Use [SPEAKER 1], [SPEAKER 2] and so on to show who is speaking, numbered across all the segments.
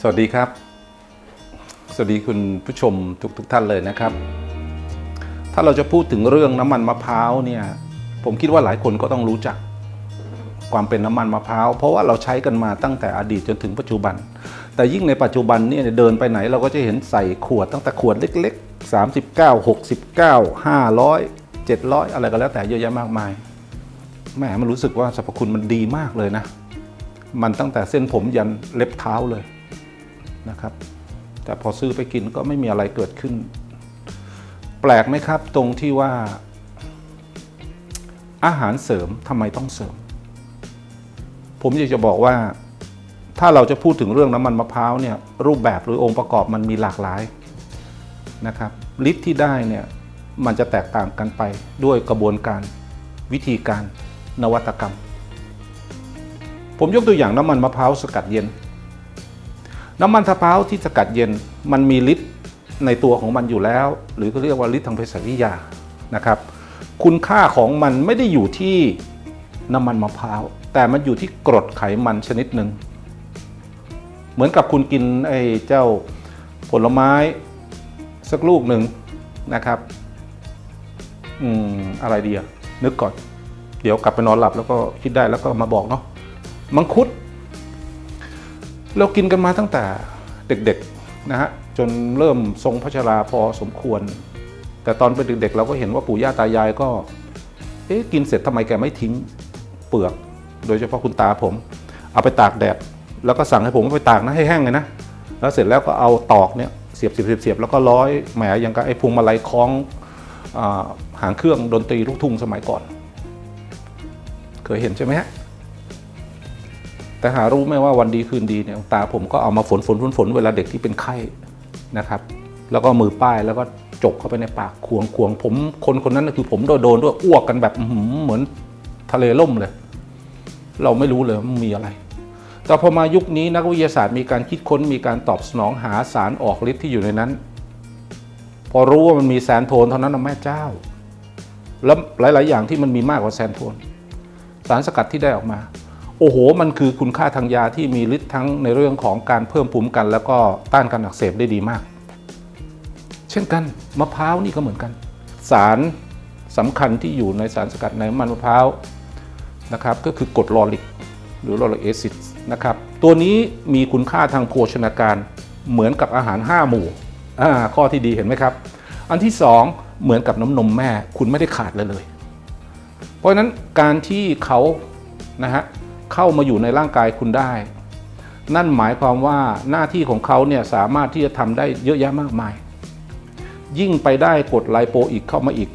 [SPEAKER 1] สวัสดีครับ สวัสดีคุณผู้ชมทุกทท่านเลยนะครับ ถ้าเราจะพูดถึงเรื่องน้ำมันมะพร้าวเนี่ย ผมคิดว่าหลายคนก็ต้องรู้จักความเป็นน้ำมันมะพร้าวเพราะว่าเราใช้กันมาตั้งแต่อดีตจนถึงปัจจุบัน แต่ยิ่งในปัจจุบันเนี่ยเดินไปไหนเราก็จะเห็นใส่ขวดตั้งแต่ขวดเล็ก ๆ 39 69 500 700 อะไรก็แล้วแต่เยอะแยะมากมายแหมมันรู้สึกว่าสรรพคุณมันดีมากเลยนะ มันตั้งแต่เส้นผมยันเล็บเท้าเลย นะครับ แต่พอซื้อไปกินก็ไม่มีอะไรเกิดขึ้น แปลกไหมครับ ตรงที่ว่า อาหารเสริมทำไมต้องเสริม ผมอยากจะบอกว่า ถ้าเราจะพูดถึงเรื่องน้ำมันมะพร้าวเนี่ยรูปแบบหรือองค์ประกอบมันมีหลากหลายนะครับฤทธิ์ที่ได้เนี่ยมันจะแตกต่างกันไปด้วยกระบวนการวิธีการนวัตกรรม ผมยกตัวอย่างน้ำมันมะพร้าวสกัดเย็น น้ำมันมะพร้าวที่สกัดเย็นมันมีฤทธิ์ในตัวของมันอยู่แล้ว หรือก็เรียกว่าฤทธิ์ทางเภสัชวิทยานะครับ คุณค่าของมันไม่ได้อยู่ที่น้ำมันมะพร้าวแต่มันอยู่ที่กรดไขมันชนิดหนึ่งเหมือนกับคุณกินไอ้เจ้าผลไม้สักลูกหนึ่งนะครับอืมอะไรดีอะนึกก่อน เดี๋ยวกลับไปนอนหลับแล้วก็คิดได้แล้วก็มาบอกเนาะมังคุด เรากินกันมาตั้งแต่เด็กๆนะฮะจนเริ่มทรงพระชราพอสมควร แต่ตอนเป็นเด็กๆเราก็เห็นว่าปู่ย่าตายายก็เอ๊ะกินเสร็จทำไมแกไม่ทิ้งเปลือก โดยเฉพาะคุณตาผม เอาไปตากแดดแล้วก็สั่งให้ผมไปตากนะให้แห้งเลยนะแล้วเสร็จแล้วก็เอาตอกเนี่ยเสียบเสียบเสียบแล้วก็ร้อยแหมย่างกับไอ้พวงมาลัยคล้องอหางเครื่องดนตรีลูกทุ่งสมัยก่อน เคยเห็นใช่ไหมฮะ แต่หารู้ไหมว่าวันดีคืนดีเนี่ยตาผมก็เอามาฝนฝนฝนฝนเวลาเด็กที่เป็นไข้นะครับ แล้วก็มือป้ายแล้วก็จกเข้าไปในปากควงควงผม คนคนนั้นคือผมโดนโดนด้วยอ้วกกันแบบเหมือนทะเลล่มเลย เราไม่รู้เลยมันมีอะไร แต่พอมายุคนี้นักวิทยาศาสตร์มีการคิดค้นมีการตอบสนองหาสารออกฤทธิ์ที่อยู่ในนั้น พอรู้ว่ามันมีแซนโทนเท่านั้นนะแม่เจ้า แล้วหลาย ๆ อย่างที่มันมีมากกว่าแซนโทน สารสกัดที่ได้ออกมา โอ้โห มันคือคุณค่าทางยาที่มีฤทธิ์ทั้งในเรื่องของการเพิ่มภูมิกัน แล้วก็ต้านการอักเสบได้ดีมาก เช่นกันมะพร้าวนี่ก็เหมือนกัน สารสำคัญที่อยู่ในสารสกัดในมันมะพร้าวนะครับก็คือกรดลอริก หรือลอริกแอซิดนะครับตัวนี้มีคุณค่าทางโภชนาการเหมือนกับอาหาร 5 หมู่ข้อที่ดีเห็นไหมครับ อันที่ 2 เหมือนกับน้ำนมแม่คุณไม่ได้ขาดเลยเลย เพราะฉะนั้นการที่เขานะฮะ เข้ามาอยู่ในร่างกายคุณได้ นั่นหมายความว่าหน้าที่ของเขาเนี่ยสามารถที่จะทำได้เยอะแยะมากมาย ยิ่งไปได้กรดไลโปอิกเข้ามาอีก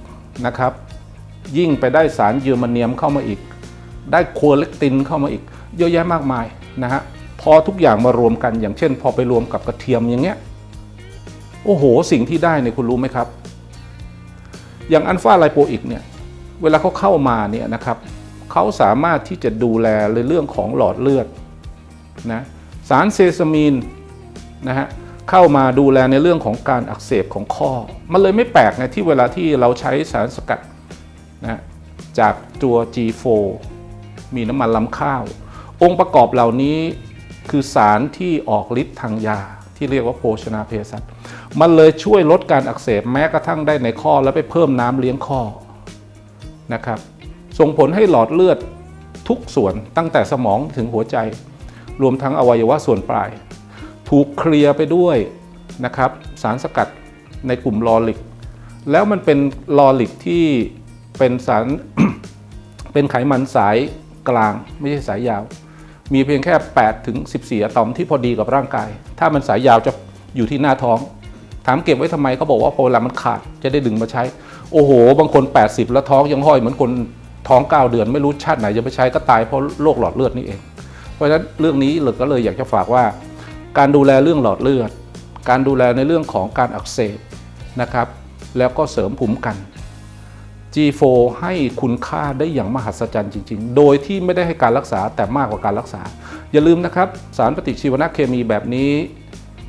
[SPEAKER 1] นะครับ ยิ่งไปได้สารเยอรมเนียมเข้ามาอีก ได้โคเลกตินเข้ามาอีก เยอะแยะมากมายนะฮะพอทุกอย่างมารวมกันอย่างเช่น พอไปรวมกับกระเทียมอย่างเงี้ยโอ้โห สิ่งที่ได้เนี่ยคุณรู้ไหมครับ อย่างอัลฟาไลโปอิกเนี่ยเวลาเขาเข้ามาเนี่ยนะครับ เขาสามารถที่จะดูแลในเรื่องของหลอดเลือดนะสารเซซามีนนะฮะเข้ามาดูแลในเรื่องของการอักเสบของข้อ มันเลยไม่แปลกนะที่เวลาที่เราใช้สารสกัดนะจากตัว G4 มีน้ำมันลำข้าว องค์ประกอบเหล่านี้คือสารที่ออกฤทธิ์ทางยาที่เรียกว่าโภชนาเภสัชมันเลยช่วยลดการอักเสบแม้กระทั่งได้ในข้อแล้วไปเพิ่มน้ำเลี้ยงข้อนะครับ ส่งผลให้หลอดเลือดทุกส่วนตั้งแต่สมองถึงหัวใจ รวมทั้งอวัยวะส่วนปลาย ถูกเคลียร์ไปด้วยนะครับสารสกัดในกลุ่มลอริก แล้วมันเป็นลอริกที่เป็นสารเป็นไขมันสายกลางไม่ใช่สายยาว มีเพียงแค่ 8 ถึง 14 อะตอมที่พอดีกับร่างกาย ถ้ามันสายยาวจะอยู่ที่หน้าท้อง ถามเก็บไว้ทำไมเขาบอกว่าพอเวลามันขาดจะได้ดึงมาใช้ โอ้โห บางคน 80 แล้วท้องยังห้อยเหมือนคน ท้อง 9 เดือนไม่รู้ชาติไหนจะไปใช้ก็ตายเพราะโรคหลอดเลือดนี่เอง เพราะฉะนั้นเรื่องนี้เราก็เลยอยากจะฝากว่า การดูแลเรื่องหลอดเลือด การดูแลในเรื่องของการอักเสบนะครับ แล้วก็เสริมภูมิกัน G4 ให้คุณค่าได้อย่างมหัศจรรย์จริง ๆ โดยที่ไม่ได้ให้การรักษาแต่มากกว่าการรักษา อย่าลืมนะครับ สารปฏิชีวนะเคมีแบบนี้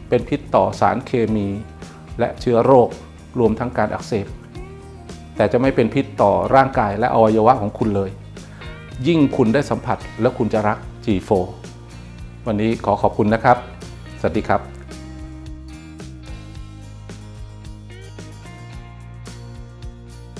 [SPEAKER 1] เป็นพิษต่อสารเคมี และเชื้อโรครวมทั้งการอักเสบ แต่จะไม่เป็นพิษต่อร่างกายและอวัยวะของคุณเลย ยิ่งคุณได้สัมผัสแล้วคุณจะรัก G4 วันนี้ขอขอบคุณนะครับ สวัสดีครับ